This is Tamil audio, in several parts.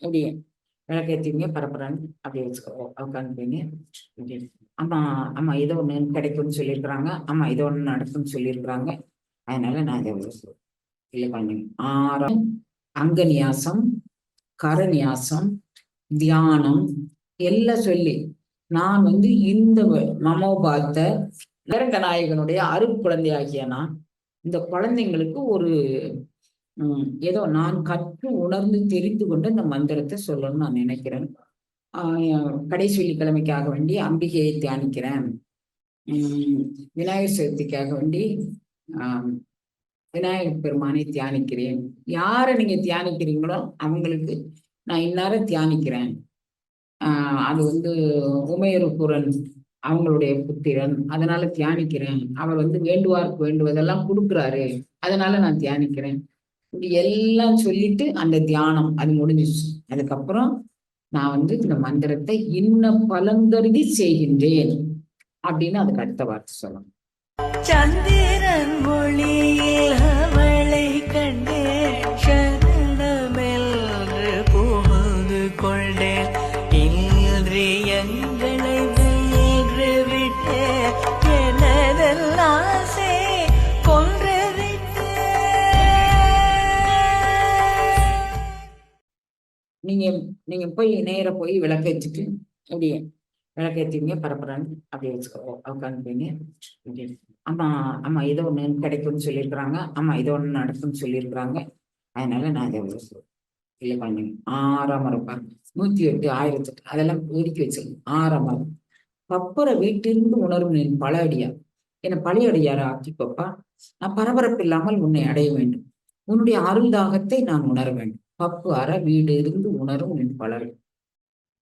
அப்படியே விளக்கேற்றிங்க பரப்புறான்னு அப்படியே வச்சுக்கோ உட்காந்துப்பீங்க ஆமா ஆமா இது ஒண்ணு கிடைக்கும்னு சொல்லியிருக்கிறாங்க. ஆமா இது ஒண்ணு நடக்கும்னு சொல்லியிருக்கிறாங்க. அதனால நான் இதை இல்லை பண்ணுங்க ஆறாம் அங்கநியாசம் கரநியாசம் தியானம் எல்லாம் சொல்லி. நான் வந்து இந்த வ- மமோபாத்த நிரங்கநாயகனுடைய அருட்குழந்தையாகிய நான் இந்த குழந்தைங்களுக்கு ஒரு ஏதோ நான் கற்று உணர்ந்து தெரிந்து கொண்டு இந்த மந்திரத்தை சொல்லணும்னு நான் நினைக்கிறேன். கடைசி வெள்ளிக்கிழமைக்காக வேண்டி அம்பிகையை தியானிக்கிறேன். விநாயகர் சதுர்த்திக்காக வேண்டி ஆஹ் விநாயகர் பெருமானை தியானிக்கிறேன். யாரை நீங்க தியானிக்கிறீங்களோ அவங்களுக்கு நான் இன்னார தியானிக்கிறேன். அது வந்து உமையருப்புரன் அவங்களுடைய புத்திரன் அதனால தியானிக்கிறேன். அவர் வந்து வேண்டுவார்க்கு வேண்டுவதெல்லாம் கொடுக்குறாரு. அதனால நான் தியானிக்கிறேன். இப்படி எல்லாம் சொல்லிட்டு அந்த தியானம் அது முடிஞ்சிச்சு. அதுக்கப்புறம் நான் வந்து இந்த மந்திரத்தை இன்ன பலங்கருதி செய்கின்றேன் அப்படின்னு அதுக்கு அடுத்த வார்த்தை சொல்லணும். சந்திரன் மொழியில் நீங்க நீங்க போய் நேர போய் விளக்கேற்றிட்டு அப்படியே விளக்கேற்றிங்க பரப்புறான்னு அப்படியே வச்சுக்கோ உட்காந்துப்பீங்க. ஆமா அம்மா அம்மா ஒண்ணு கிடைக்கும்னு சொல்லியிருக்கிறாங்க. அம்மா இது ஒண்ணு நடக்கும்னு சொல்லியிருக்கிறாங்க. அதனால நான் இதை இல்லை பண்ணுங்க ஆறாம் மரப்பா நூத்தி எட்டு ஆயிரத்தி எட்டு அதெல்லாம் ஒதுக்கி வச்சுக்கணும் ஆறாம் மரம். பப்புற வீட்டிலிருந்து உணரும் நீ பல அடியா? என்னை பழைய அடியார ஆக்கிப்பப்பா நான் பரபரப்பு இல்லாமல் உன்னை அடைய வேண்டும். உன்னுடைய அருள் தாகத்தை நான் உணர வேண்டும். பப்பு அற வீடு இருந்து உணரும் என் பலர்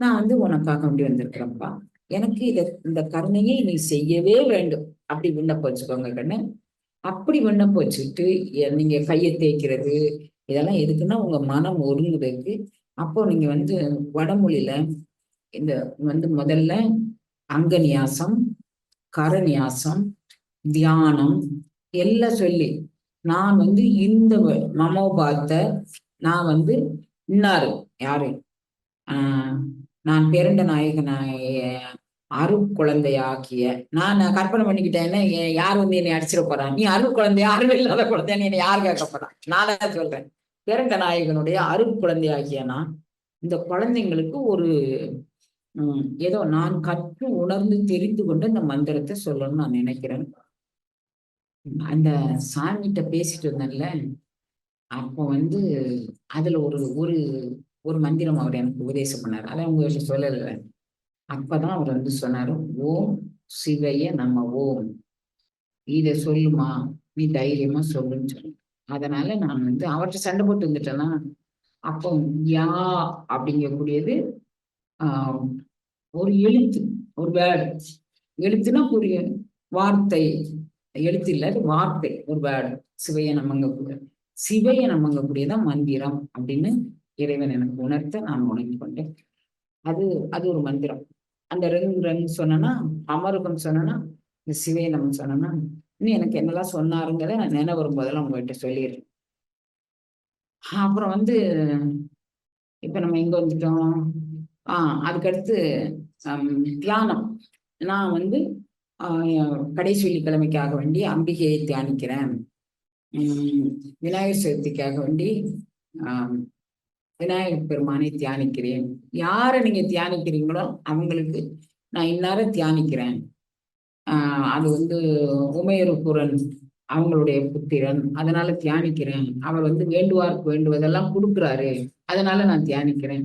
நான் வந்து உனக்காக வேண்டி வந்திருக்கிறேன்ப்பா. எனக்கு இத இந்த கருணையை நீ செய்யவே வேண்டும். அப்படி விண்ணப்பம் வச்சுக்கோங்க கண்ணு. அப்படி விண்ணப்பம் வச்சுக்கிட்டு நீங்க கையை தேய்க்கிறது இதெல்லாம் எதுக்குன்னா உங்க மனம் ஒருங்குறதுக்கு. அப்போ நீங்க வந்து வடமொழியில இந்த வந்து முதல்ல அங்கநியாசம் கரநியாசம் தியானம் எல்லாம் சொல்லி. நான் வந்து இந்த மமோபாத்தை மமோபாத்த நான் வந்து இன்னாரு யாரு? ஆஹ் நான் பேரண்ட நாயகனாய அருள் குழந்தையாக்கிய நான் கற்பனை பண்ணிக்கிட்டேன்னா ஏ- யார் வந்து என்னை அடிச்சிட போறான் நீ அருள் குழந்தை அருள் இல்லாத குழந்தைன்னு என்னை யார் கேட்க போறான் நானே சொல்றேன். பேரண்ட நாயகனுடைய அருள் குழந்தையாகிய நான் இந்த குழந்தைங்களுக்கு ஒரு உம், ஏதோ நான் கற்று உணர்ந்து தெரிந்து கொண்டு இந்த மந்திரத்தை சொல்லணும்னு நான் நினைக்கிறேன். அந்த சாமிகிட்ட பேசிட்டு வந்தேன்ல அப்போ வந்து அதுல ஒரு ஒரு ஒரு மந்திரம் அவர் எனக்கு உபதேசம் பண்ணார். அதை உங்ககிட்ட சொல்லலை. அப்பதான் அவர் வந்து சொன்னார் ஓம் சிவைய நம்ம ஓம் இதை சொல்லுமா? நீ தைரியமா சொல்லுன்னு சொல்லி. அதனால நான் வந்து அவர்கிட்ட சண்டை போட்டு வந்துட்டேன்னா அப்போ யா அப்படிங்கக்கூடியது ஆஹ் ஒரு எழுத்து ஒரு வேர்டு. எழுத்துனா புரிய வார்த்தை. எழுத்து இல்லாத வார்த்தை ஒரு வேர்டு. சிவைய நமங்கக்கூடிய. சிவையை நம்பங்கக்கூடியதான் மந்திரம் அப்படின்னு இறைவன் எனக்கு உணர்த்த நான் உணர்ந்து கொண்டேன். அது அது ஒரு மந்திரம். அந்த ரெங் ரெங் சொன்னனா அமருகம் சொன்னனா இந்த சிவையை நம்ம சொன்னோன்னா இன்னும் எனக்கு என்னெல்லாம் சொன்னாருங்கிறத நான் நினைவு வரும்போதெல்லாம் உங்ககிட்ட சொல்லிடுறேன். அப்புறம் வந்து இப்ப நம்ம எங்க வந்துட்டோம்? ஆஹ் அதுக்கடுத்து தியானம். நான் வந்து கடைசி வெள்ளிக்கிழமைக்காக வேண்டி அம்பிகையை தியானிக்கிறேன். விநாயகர் சதுர்த்திக்காக வேண்டி விநாயகர் பெருமானை தியானிக்கிறேன். யாரை நீங்க தியானிக்கிறீங்களோ அவங்களுக்கு நான் இன்னார தியானிக்கிறேன். அது வந்து உமையருப்புரன் அவங்களுடைய புத்திரன் அதனால தியானிக்கிறேன். அவர் வந்து வேண்டுவார்க்கு வேண்டுவதெல்லாம் கொடுக்குறாரு அதனால நான் தியானிக்கிறேன்.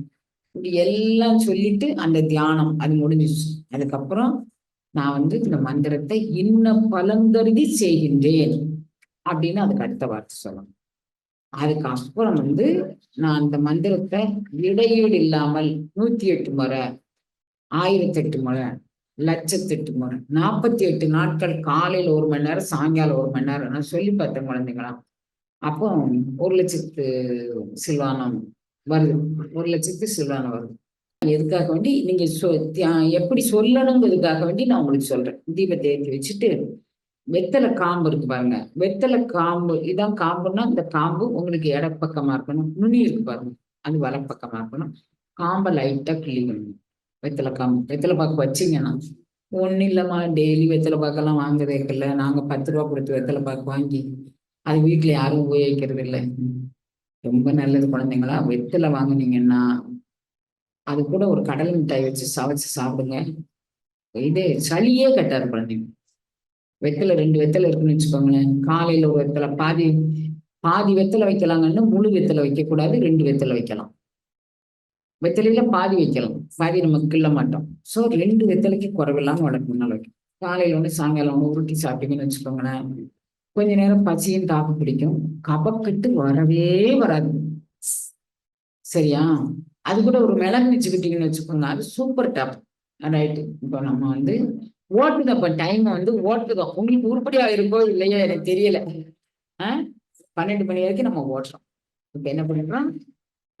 இப்படி எல்லாம் சொல்லிட்டு அந்த தியானம் அது முடிஞ்சிச்சு. அதுக்கப்புறம் நான் வந்து இந்த மந்திரத்தை இன்ன பலங்கருதி செய்கின்றேன். அப்படின்னு அதுக்கு அடுத்த வார்த்தை சொல்லணும். அதுக்கப்புறம் வந்து நான் அந்த மந்திரத்தை இடையீடு இல்லாமல் நூத்தி எட்டு முறை ஆயிரத்தி எட்டு முறை லட்சத்தெட்டு முறை நாற்பத்தி எட்டு நாட்கள் காலையில ஒரு மணி நேரம் சாயங்காலம் ஒரு மணி நேரம் நான் சொல்லி பார்த்தேன் குழந்தைங்களாம் அப்போ ஒரு லட்சத்து சில்வானம் வருது. ஒரு லட்சத்து சில்வானம் வருது. எதுக்காக வேண்டி நீங்க சொ எப்படி சொல்லணுங்கிறதுக்காக வேண்டி நான் உங்களுக்கு சொல்றேன். தீபத்தை ஏற்றி வச்சுட்டு வெத்தலை காம்பு இருக்கு பாருங்க. வெத்தலை காம்பு இதான் காம்புன்னா இந்த காம்பு உங்களுக்கு இடப்பக்கமா இருக்கணும். நுனி இருக்கு பாருங்க. அது வலப்பக்கமா இருக்கணும். காம்பை லைட்டா கிள்ளிக்கணும் வெத்தலை காம்பு. வெத்தலை பாக்கு வச்சீங்கன்னா ஒன்றும் இல்லைம்மா. டெய்லி வெத்தலை பாக்கெல்லாம் வாங்குறதே இல்லை. நாங்க பத்து ரூபா கொடுத்து வெத்தலை பாக்கு வாங்கி அது வீட்டுல யாரும் உபயோகிக்கிறது இல்லை. ரொம்ப நல்லது குழந்தைங்களா. வெத்தலை வாங்குனீங்கன்னா அது கூட ஒரு கடல் மிட்டாய் வச்சு சவைச்சு சாப்பிடுங்க. இதே சளியே கட்டாது குழந்தைங்க. வெத்தலை ரெண்டு வெத்தலை இருக்குன்னு வச்சுக்கோங்களேன். காலையில ஒரு வெத்தலை பாதி பாதி வெத்தலை வைக்கலாங்கன்னு முழு வெத்தலை வைக்கக்கூடாது ரெண்டு வெத்தலை வைக்கலாம். வெத்தலையில பாதி வைக்கலாம். பாதி நம்ம கிள்ள மாட்டோம். சோ ரெண்டு வெத்தலைக்கு குறைவில்லாம வளர்க்கணும் நல்லா வைக்கும் காலையில ஒன்று சாயங்காலம் ஒன்று உருட்டி சாப்பிட்டீங்கன்னு வச்சுக்கோங்களேன். கொஞ்ச நேரம் பசியும் தாக்கு பிடிக்கும். கபக்கட்டு வரவே வராது. சரியா? அது கூட ஒரு மிளகு வச்சுக்கிட்டீங்கன்னு வச்சுக்கோங்க. அது சூப்பர் டாப் ரைட்டு இப்போ நம்ம வந்து ஓட்டுது அப்ப டைம் வந்து ஓட்டுதோ உங்களுக்கு உருப்படியா இருக்கோ இல்லையோ எனக்கு தெரியல. ஆஹ் பன்னெண்டு மணி வரைக்கும் நம்ம ஓட்டுறோம் இப்ப என்ன பண்றோம்?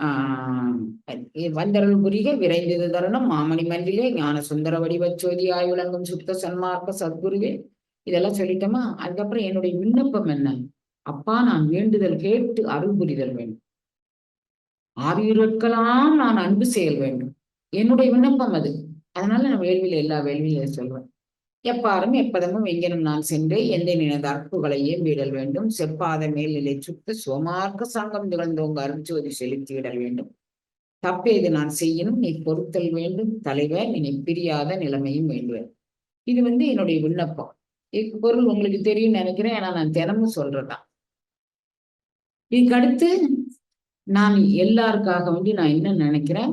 ஆஹ் வந்தருள் புரிக விரைந்தது தருணம் மாமணி மன்றிலே ஞான சுந்தர வடிவச்சோதி ஆய் விளங்கும் சுத்த சன்மார்க்க சத்குருவே. இதெல்லாம் சொல்லிட்டோமா? அதுக்கப்புறம் என்னுடைய விண்ணப்பம் என்ன? அப்பா நான் வேண்டுதல் கேட்டு அருள் புரிதல் வேண்டும். ஆவியுறட்கலாம் நான் அன்பு செயல் வேண்டும். என்னுடைய விண்ணப்பம் அது. அதனால நான் வேள்வியில எல்லா வேள்வியில சொல்வேன் எப்பாரும் எப்பதமும் எங்கேனும் நான் சென்று எந்த நினைந்த அற்புகளையே வீடல் வேண்டும். செப்பாத மேல்நிலை சுத்து சுவமார்க்க சங்கம் நிகழ்ந்தோங்க அருட்சோதி செலுத்திவிடல் வேண்டும். தப்பேது நான் செய்யணும் நீ பொறுத்தல் வேண்டும். தலைவர் நீ பிரியாத நிலைமையும் வேண்டுவேன் இது வந்து என்னுடைய விண்ணப்பம். இதுக்கு பொருள் உங்களுக்கு தெரியும் நினைக்கிறேன். ஏன்னா நான் தினமும் சொல்றதான் இதுக்கடுத்து நான் எல்லாருக்காக வேண்டி நான் என்ன நினைக்கிறேன்?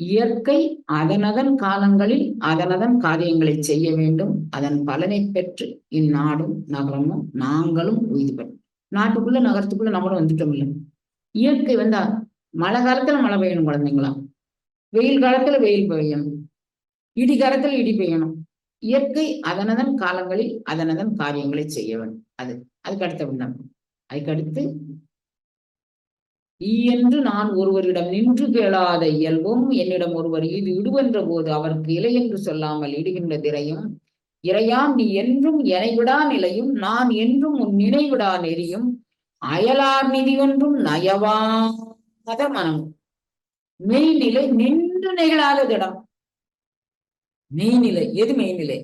இயற்கை அதனதன் காலங்களில் அதனதன் காரியங்களை செய்ய வேண்டும். அதன் பலனை பெற்று இந்நாடும் நகரமும் நாங்களும் உய்து பெறும். நாட்டுக்குள்ள நகரத்துக்குள்ள நம்மளும் வந்துட்டோம் இல்லை இயற்கை வந்தா மழை காலத்துல மழை பெய்யணும் குழந்தைங்களா? வெயில் காலத்துல வெயில் பெய்யணும். இடி காலத்துல இடி பெய்யணும். இயற்கை அதனதன் காலங்களில் அதனதன் காரியங்களை செய்ய வேண்டும். அது அதுக்கு அடுத்த விண்ணப்பம். அதுக்கடுத்து ஈ என்று நான் ஒருவரிடம் நின்று கேளாத இயல்பும் என்னிடம் ஒருவர் இது இடுவென்ற போது அவருக்கு இலை என்று சொல்லாமல் இடுகின்ற திரையும் இறையாம் நீ என்றும் எனைவிடா நிலையும் நான் என்றும் உன் நினைவிடா நெறியும். அயலார் நிதி ஒன்றும் நயவாத மனம். மெய்நிலை நின்று நிகழாத மெய்நிலை எது மெய்நிலை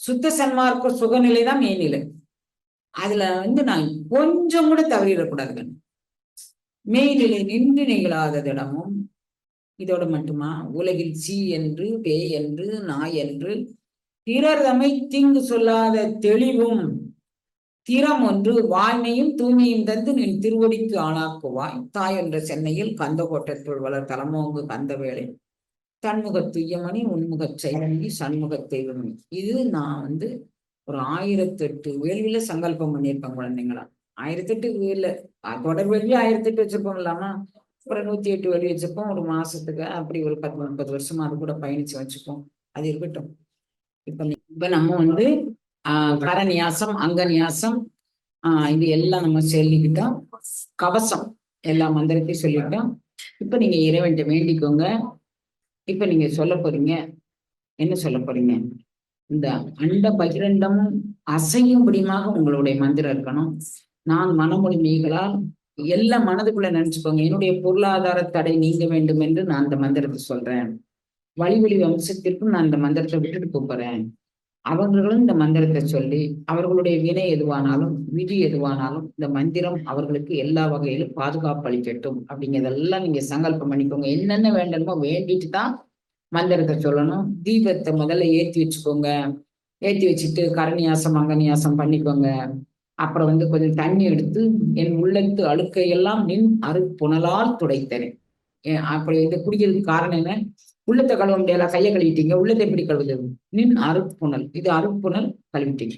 சுத்த சன்மார்க்க சுகநிலை தான் மெய்நிலை அதுல வந்து நான் கொஞ்சம் கூட தவறிடக்கூடாது மெய்நிலை நின்று நிகழாததிடமும் இதோட மட்டுமா? உலகில் சீ என்று பே என்று நாய் என்று பிறர் தமை தீங்கு சொல்லாத தெளிவும் திறம் ஒன்று வாய்மையும் தூய்மையும் தந்து நின் திருவடிக்கு ஆளாக்குவாய். தாய் என்ற சென்னையில் கந்த கோட்டத்துள் வளர் தலமோங்கு கந்தவேளை தன்முக துய்யமணி உன்முகச் செயலி சண்முக தெய்வமணி. இது நான் வந்து ஒரு ஆயிரத்தெட்டு வேள்வியில சங்கல்பம் பண்ணியிருப்பேன் குழந்தைங்களா. ஆயிரத்தெட்டு இல்லை தொடர் வழியும் ஆயிரத்தெட்டு வச்சிருப்போம் இல்லாம ஒரு நூத்தி எட்டு வழி வச்சிருப்போம் ஒரு மாசத்துக்கு அப்படி ஒரு பத்து முப்பது வருஷமா அது கூட பயணிச்சு வச்சுப்போம் அது இருக்கட்டும். இப்ப இப்ப நம்ம வந்து ஆஹ் கரநியாசம் அங்கநியாசம் ஆஹ் இது எல்லாம் நம்ம சொல்லிக்கிட்டோம். கவசம் எல்லா மந்திரத்தையும் சொல்லிட்டோம் இப்ப நீங்க இறைவன்ட்ட வேண்டிக்கோங்க. இப்ப நீங்க சொல்ல போறீங்க. என்ன சொல்ல போறீங்க? இந்த அண்ட பகிரண்டமும் அசையும்படியாக உங்களுடைய மந்திரம் இருக்கணும். நான் மனமொழி மீகளால் எல்லாம் மனதுக்குள்ள நினைச்சுக்கோங்க. என்னுடைய பொருளாதார தடை நீங்க வேண்டும் என்று நான் அந்த மந்திரத்தை சொல்றேன். வழிவழி வம்சத்திற்கும் நான் இந்த மந்திரத்தை விட்டுட்டு போறேன். அவர்களும் இந்த மந்திரத்தை சொல்லி அவர்களுடைய வினை எதுவானாலும் விதி எதுவானாலும் இந்த மந்திரம் அவர்களுக்கு எல்லா வகையிலும் பாதுகாப்பு அளிக்கட்டும் அப்படிங்கிறதெல்லாம் நீங்க சங்கல்பம் பண்ணிக்கோங்க. என்னென்ன வேண்டணுமோ வேண்டிட்டு தான் மந்திரத்தை சொல்லணும். தீபத்தை முதல்ல ஏத்தி வச்சுக்கோங்க. ஏத்தி வச்சுட்டு கரணியாசம் அங்கநியாசம் பண்ணிக்கோங்க. அப்புறம் வந்து கொஞ்சம் தண்ணி எடுத்து என் உள்ளத்து அழுக்கையெல்லாம் நின் அரு புனலால் துடைத்தனேன் அப்படி வந்து குடிக்கிறதுக்கு காரணம் என்ன? உள்ளத்தை கழுவ முடியல கையை கழுவிட்டீங்க. உள்ளத்தை எப்படி கழுவுது நின் அருப்புணல் இது அருப்புணல் கழுவிட்டீங்க.